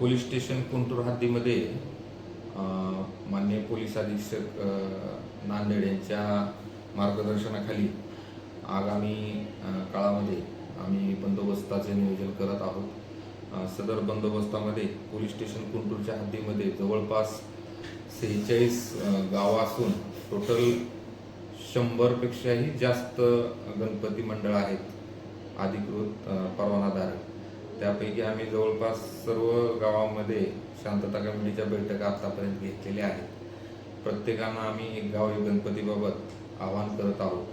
Police station Kuntur हद्दीमध्ये मान्य माननीय police अधीक्षक नांदेड यांच्या मार्गदर्शनाखाली आगामी काळामध्ये आम्ही बंदोबस्ताचे नियोजन करत आहोत. सदर बंदोबस्तामध्ये पोलीस स्टेशन कुंटूरच्या हद्दीमध्ये जवळपास सेहेचाळीस गावं असून टोटल शंभरपेक्षाही जास्त गणपती मंडळ आहेत. अधिकृत परवानाधारक. त्यापैकी आम्ही जवळपास सर्व गावामध्ये शांतता कमिटीच्या बैठका आतापर्यंत घेतलेल्या आहेत. प्रत्येकानं आम्ही एक गाव एक गणपतीबाबत आवाहन करत आहोत.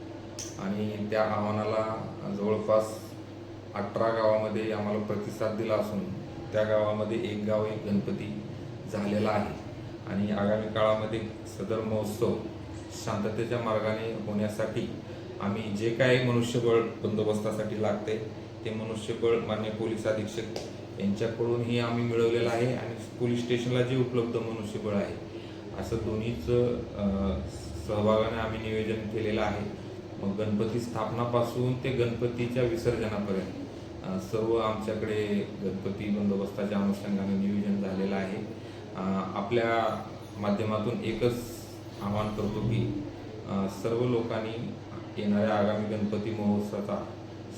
आणि त्या आव्हानाला जवळपास अठरा गावामध्ये आम्हाला प्रतिसाद दिला असून त्या गावामध्ये एक गाव एक गणपती झालेला आहे. आणि आगामी काळामध्ये सदर महोत्सव शांततेच्या मार्गाने होण्यासाठी आम्ही जे काही मनुष्यबळ बंदोबस्तासाठी लागते ते मनुष्यबळ मान्य पोलीस अधीक्षक यांच्याकडूनही आम्ही मिळवलेलं आहे आणि पोलीस स्टेशनला जे उपलब्ध मनुष्यबळ आहे असं दोन्हीचं सहभागाने आम्ही नियोजन केलेलं आहे. मग गणपती स्थापनापासून ते गणपतीच्या विसर्जनापर्यंत सर्व आमच्याकडे गणपती बंदोबस्ताच्या अनुषंगाने नियोजन झालेलं आहे. आपल्या माध्यमातून एकच आवाहन करतो की सर्व लोकांनी येणाऱ्या आगामी गणपती महोत्सवाचा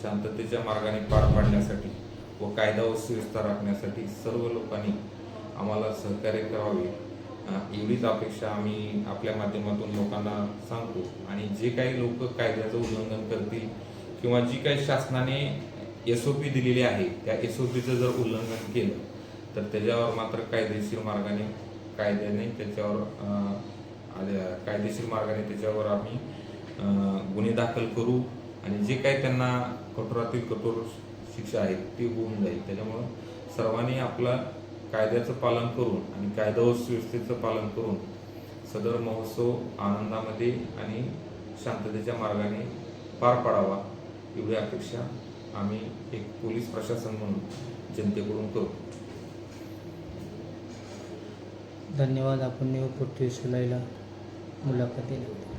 शांततेच्या मार्गाने पार पाडण्यासाठी व कायदा व सुव्यवस्था राखण्यासाठी सर्व लोकांनी आम्हाला सहकार्य करावे. एवढीच अपेक्षा आम्ही आपल्या माध्यमातून लोकांना सांगतो. आणि जे काही लोक कायद्याचं उल्लंघन करतील किंवा जी काही शासनाने एस ओ पी दिलेली आहे त्या एस ओ पीचं जर उल्लंघन केलं तर त्याच्यावर मात्र कायदेशीर मार्गाने कायद्याने त्याच्यावर आल्या- कायदेशीर मार्गाने त्याच्यावर आम्ही गुन्हे दाखल करू आणि जे काही त्यांना कठोरातील कठोर शिक्षा आहे ती होऊन जाईल. त्याच्यामुळं सर्वांनी आपलं कायद्याचं पालन करून आणि कायदा व सुव्यवस्थेचं पालन करून सदर महोत्सव आनंदामध्ये आणि शांततेच्या मार्गाने पार पाडावा एवढी अपेक्षा आम्ही एक पोलीस प्रशासन म्हणून जनतेकडून करू. धन्यवाद. आपण न्यू पृथ्वी सुलाईला मुलाखत दिली.